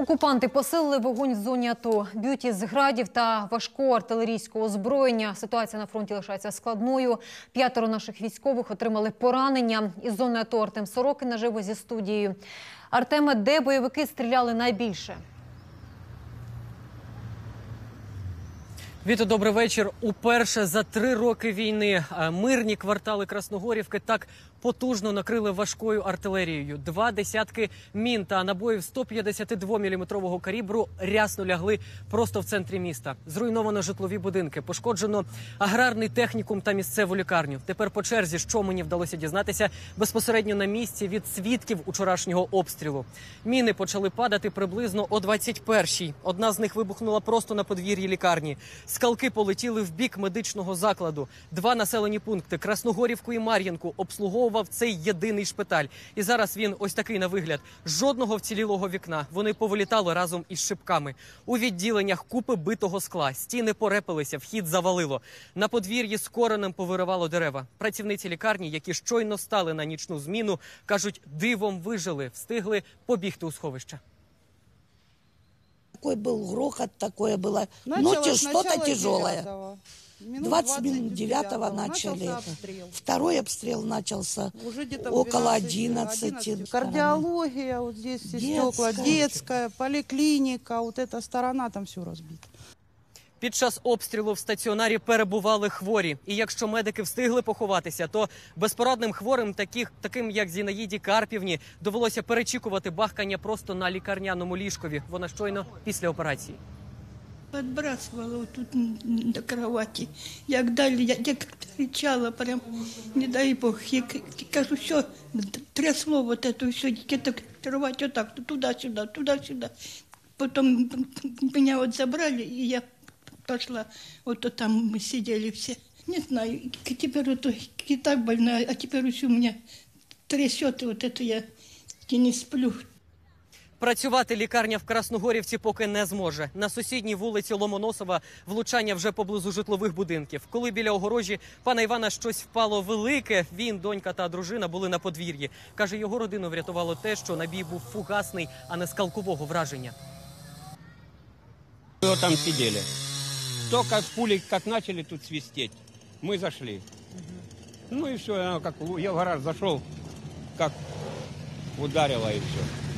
Окупанти посилили вогонь в зоні АТО. Б'ють із градів та важкого артилерійського озброєння. Ситуація на фронті лишається складною. П'ятеро наших військових отримали поранення. Із зони АТО Артем Сорокин наживо зі студією. Артеме, де бойовики стріляли найбільше? Віто, добрий вечір. Уперше за три роки війни е, мирні квартали Красногорівки так потужно накрили важкою артилерією. Два десятки мін та набоїв 152-мм калібру рясно лягли просто в центрі міста. Зруйновано житлові будинки, пошкоджено аграрний технікум та місцеву лікарню. Тепер по черзі, що мені вдалося дізнатися безпосередньо на місці від свідків учорашнього обстрілу. Міни почали падати приблизно о 21-й. Одна з них вибухнула просто на подвір'ї лікарні. Скалки полетіли в бік медичного закладу. Два населені пункти Красногорівку і Мар'їнку обслуговував цей єдиний шпиталь. І зараз він ось такий на вигляд. Жодного вцілілого вікна. Вони повилітали разом із шибками. У відділеннях купи битого скла. Стіни порепилися, вхід завалило. На подвір'ї з коренем повиривало дерева. Працівниці лікарні, які щойно стали на нічну зміну, кажуть, дивом вижили, встигли побігти у сховище. Такой был грохот, такое было. Началось Ночью что-то начало тяжелое. 9-го. Минут 20 минут 9 9-го начали. обстрел. Второй обстрел начался Уже где-то около 12, 11. 11. Кардиология, вот здесь Детская. стекла, детская, поликлиника, вот эта сторона, там все разбито. Під час обстрілу в стаціонарі перебували хворі. І якщо медики встигли поховатися, то безпорадним хворим, таких, таким як Зінаїді Карпівні, довелося перечікувати бахкання просто на лікарняному ліжкові. Вона щойно після операції. Подбрасывала вот тут до кровати. Як далі, я як кричала, прям, не дай Бог, я кажу, все, трясло вот это все, так кровать вот так, туда-сюда, туда-сюда. Потом меня вот забрали, и я пошла, вот то там мы сидели все. Не знаю, и теперь вот и так больная, а теперь все у меня трясет, и вот это я и не сплю. Працювати лікарня в Красногорівці поки не зможе. На сусідній вулиці Ломоносова влучання вже поблизу житлових будинків. Коли біля огорожі пана Івана щось впало велике, він, донька та дружина були на подвір'ї. Каже, його родину врятувало те, що набій був фугасний, а не скалкового враження. Мы вот там сидели. Только пули как начали тут свистеть, мы зашли. Ну и все, как я в гараж зашел, как ударило и все.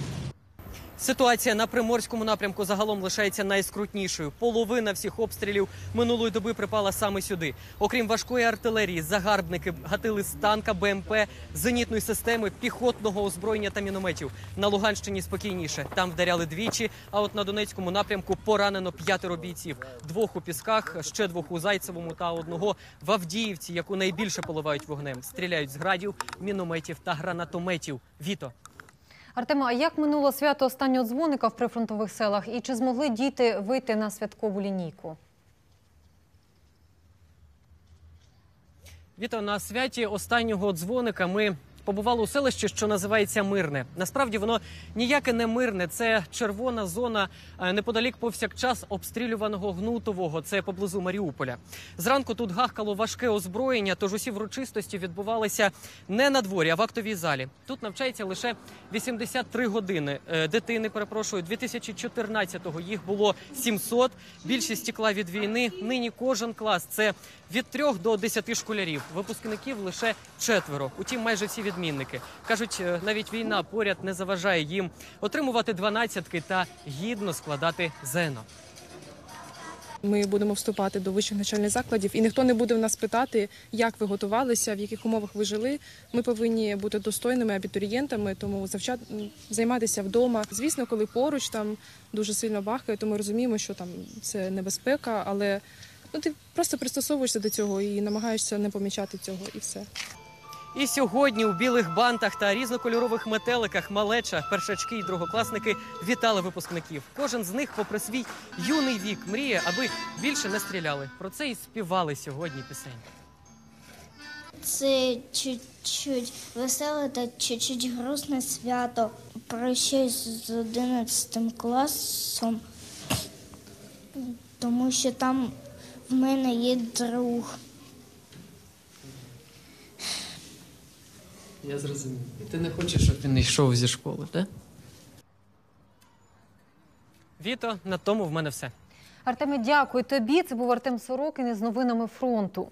Ситуація на приморському напрямку загалом лишається найскрутнішою. Половина всіх обстрілів минулої доби припала саме сюди. Окрім важкої артилерії, загарбники гатили з танка, БМП, зенітної системи, піхотного озброєння та мінометів. На Луганщині спокійніше. Там вдаряли двічі. А от на Донецькому напрямку поранено п'ятеро бійців: двох у пісках, ще двох у Зайцевому та одного в Авдіївці, яку найбільше поливають вогнем. Стріляють з градів, мінометів та гранатометів. Віто. Артема, а як минуло свято останнього дзвоника в прифронтових селах? І чи змогли діти вийти на святкову лінійку? Віто, на святі останнього дзвоника ми побували у селищі, що називається Мирне. Насправді воно ніяке не мирне. Це червона зона е, неподалік повсякчас обстрілюваного гнутового. Це поблизу Маріуполя. Зранку тут гахкало важке озброєння, тож усі врочистості відбувалися не на дворі, а в актовій залі. Тут навчається лише 83 години. Е, Дитини, перепрошую, 2014-го їх було 700. Більшість тікла від війни. Нині кожен клас це від 3 до 10 школярів. Випускників лише четверо. Утім, майже всі відмінники. Кажуть, е, навіть війна поряд не заважає їм отримувати дванадцятки та гідно складати ЗНО. Ми будемо вступати до вищих навчальних закладів, і ніхто не буде в нас питати, як ви готувалися, в яких умовах ви жили. Ми повинні бути достойними абітурієнтами, тому завчат займатися вдома. Звісно, коли поруч там дуже сильно бахкає, то ми розуміємо, що там це небезпека, але ну ти просто пристосовуєшся до цього і намагаєшся не помічати цього, і все. І сьогодні у білих бантах та різнокольорових метеликах малеча, першачки і другокласники вітали випускників. Кожен з них, попри свій юний вік, мріє, аби більше не стріляли. Про це і співали сьогодні пісень. Це чуть-чуть веселе та чуть-чуть грустне свято. Прощаюсь з 11 класом, тому що там в мене є друг. Я зрозумів. І Ти не хочеш, щоб він йшов зі школи, так? Віто, на тому в мене все. Артеме, дякую тобі. Це був Артем Сорокін із новинами фронту.